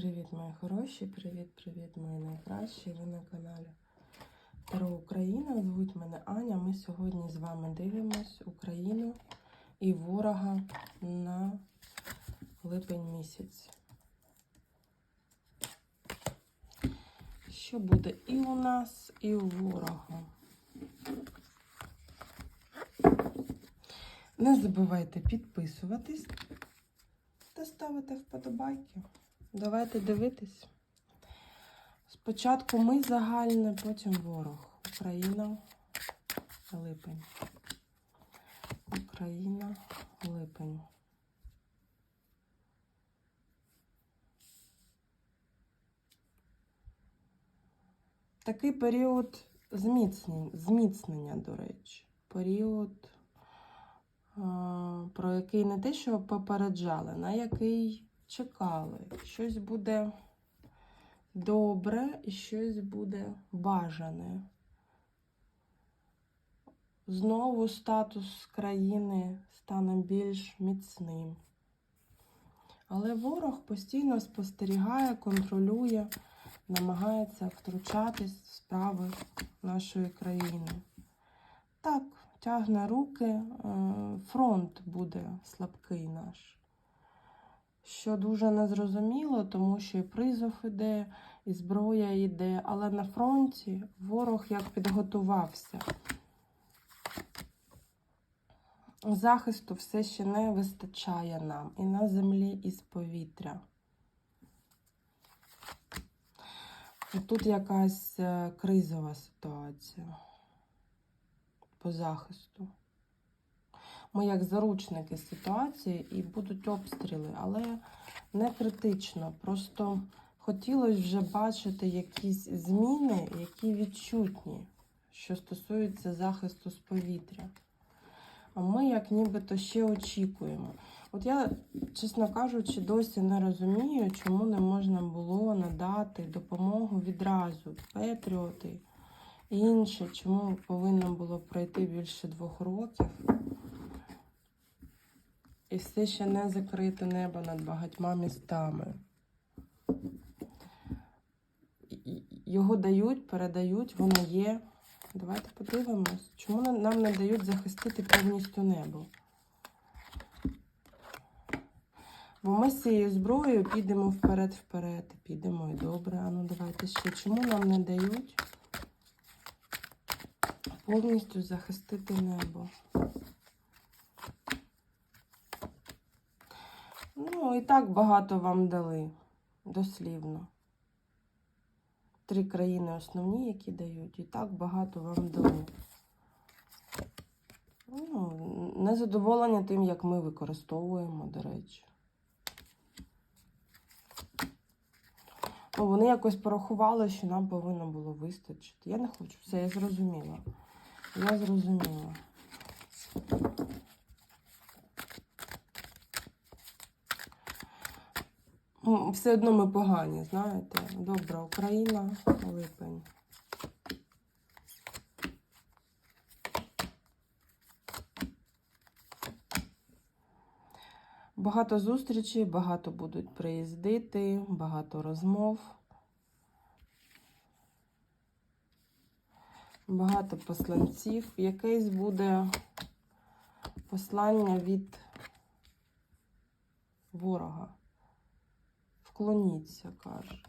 Привіт, мої хороші, привіт-привіт, мої найкращі. Ви на каналі Таро Україна. Звуть мене Аня. Ми сьогодні з вами дивимось Україну і ворога на липень місяць. Що буде і у нас, і у ворога. Не забувайте підписуватись та ставити вподобайки. Давайте дивитись. Спочатку ми загальне, потім ворог. Україна, липень. Україна, липень. Такий період зміцнення, зміцнення, до речі. Період, про який не те, що попереджали, на який чекали. Щось буде добре і щось буде бажане. Знову статус країни стане більш міцним. Але ворог постійно спостерігає, контролює, намагається втручатись в справи нашої країни. Так, тягне руки, е, фронт буде слабкий наш що дуже незрозуміло, тому що і призов іде, і зброя йде, але на фронті ворог як підготувався. Захисту все ще не вистачає нам і на землі, і з повітря. Тут якась е, кризова ситуація по захисту. Ми як заручники ситуації і будуть обстріли, але не критично. Просто хотілося вже бачити якісь зміни, які відчутні, що стосуються захисту з повітря. А ми, як нібито, ще очікуємо. От я, чесно кажучи, досі не розумію, чому не можна було надати допомогу відразу. Петріоти і інше, чому повинно було пройти більше двох років. І все ще не закрите небо над багатьма містами. Його дають, передають, воно є. Давайте подивимось, чому нам не дають захистити повністю небо. Бо ми з цією зброєю підемо вперед-вперед. Підемо і добре. А ну давайте ще. Чому нам не дають повністю захистити небо? Ну, і так багато вам дали, дослівно. Три країни основні, які дають, і так багато вам дали. Ну, незадоволення тим, як ми використовуємо, до речі. Ну, вони якось порахували, що нам повинно було вистачити. Я не хочу. Все, я зрозуміла. Я зрозуміла. Все одно ми погані, знаєте. Добра Україна, липень. Багато зустрічей, багато будуть приїздити, багато розмов. Багато посланців. Якесь буде послання від ворога. Вклоніться, каже.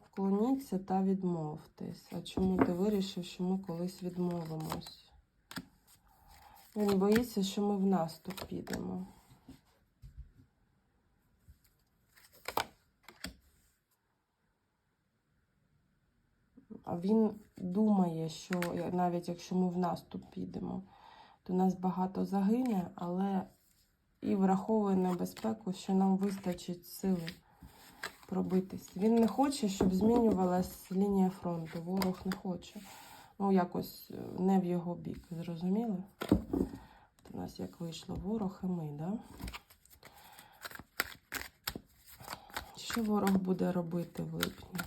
Вклоніться та відмовтесь. А чому ти вирішив, що ми колись відмовимось? Він боїться, що ми в наступ підемо. А він думає, що навіть якщо ми в наступ підемо, то нас багато загине, але і враховує небезпеку, що нам вистачить сили пробитись. Він не хоче, щоб змінювалась лінія фронту. Ворог не хоче. Ну, якось е, не в його бік. Зрозуміли? У нас як вийшло ворог і ми, да? Що ворог буде робити в липні?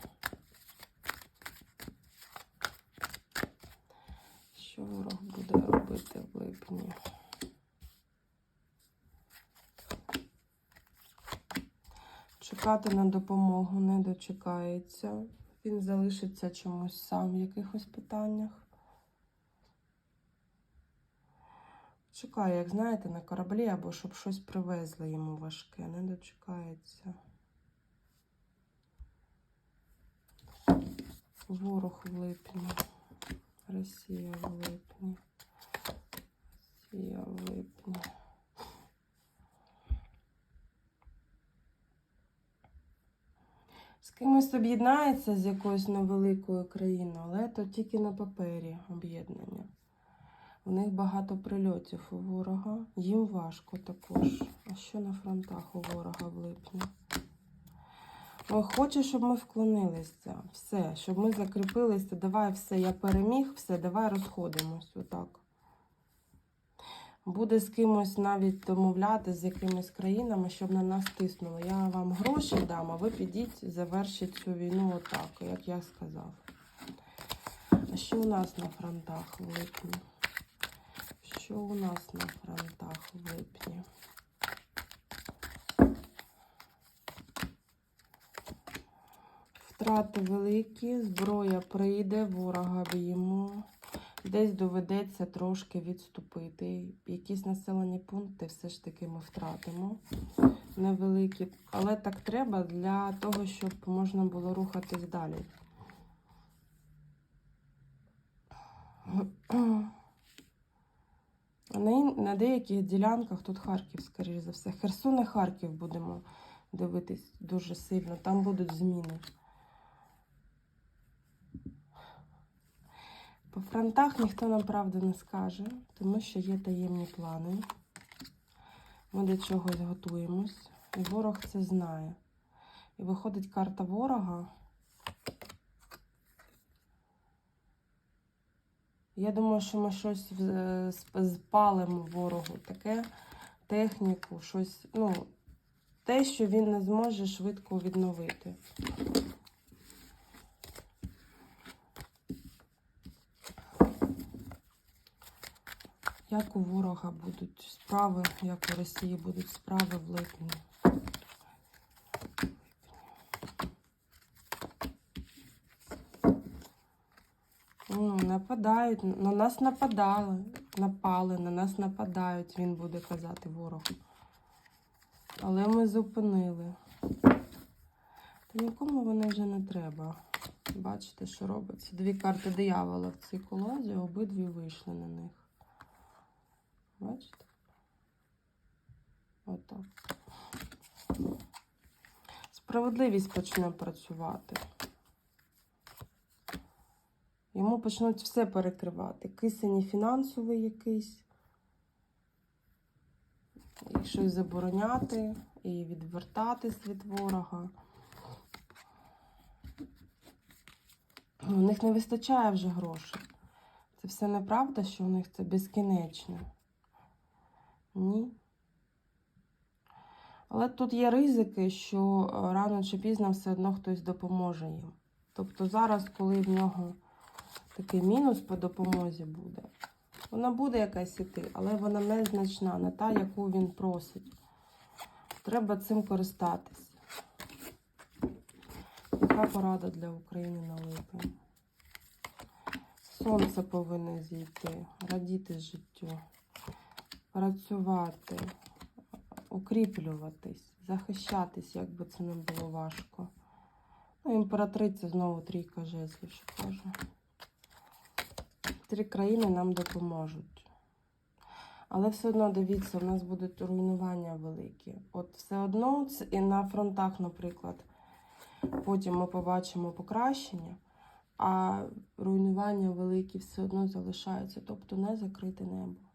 Що ворог буде робити в липні? Чекати на допомогу не дочекається. Він залишиться чомусь сам в якихось питаннях. Чекає, як знаєте, на кораблі або щоб щось привезли йому важке, не дочекається. Ворог в липні. Росія в липні. Росія в липні. Кимось об'єднається з якоюсь невеликою країною, але то тільки на папері об'єднання. У них багато прильотів у ворога. Їм важко також. А що на фронтах у ворога в липні? Хоче, щоб ми вклонилися. Все, щоб ми закріпилися. Давай все, я переміг, все, давай розходимось. Отак. Буде з кимось навіть домовляти з якимись країнами, щоб на нас тиснули. Я вам гроші дам, а ви підіть, завершіть цю війну отак, як я сказав. А що у нас на фронтах в липні? Що у нас на фронтах в липні? Втрати великі, зброя прийде, ворога б'ємо. Десь доведеться трошки відступити. Якісь населені пункти все ж таки ми втратимо. Невеликі. Але так треба для того, щоб можна було рухатись далі. На, деяких ділянках тут Харків, скоріш за все. Херсон і Харків будемо дивитись дуже сильно. Там будуть зміни. По фронтах ніхто нам правду не скаже, тому що є таємні плани. Ми до чогось готуємось. І ворог це знає. І виходить карта ворога. Я думаю, що ми щось спалимо ворогу, таке техніку, щось, ну, те, що він не зможе швидко відновити. Як у ворога будуть справи, як у Росії будуть справи в липні. Ну, нападають, на нас нападали, напали, на нас нападають, він буде казати ворог. Але ми зупинили. Та нікому вони вже не треба. Бачите, що робиться? Дві карти диявола в цій колоді, обидві вийшли на них. Бачите? Отак. Справедливість почне працювати. Йому почнуть все перекривати. Кисень фінансовий якийсь. І щось забороняти, і відвертатись від ворога. У них не вистачає вже грошей. Це все неправда, що у них це безкінечно. Ні. Але тут є ризики, що е, рано чи пізно все одно хтось допоможе їм. Тобто зараз, коли в нього такий мінус по допомозі буде, вона буде якась іти, але вона незначна, не та, яку він просить. Треба цим користатись. Яка порада для України на липень? Сонце повинно зійти, радіти життю, працювати, укріплюватись, захищатись, як би це не було важко. Ну, імператриця знову трійка жезлів, що каже. Три країни нам допоможуть. Але все одно дивіться, у нас будуть руйнування великі. От все одно і на фронтах, наприклад, потім ми побачимо покращення, а руйнування великі все одно залишаються, тобто не закрите небо.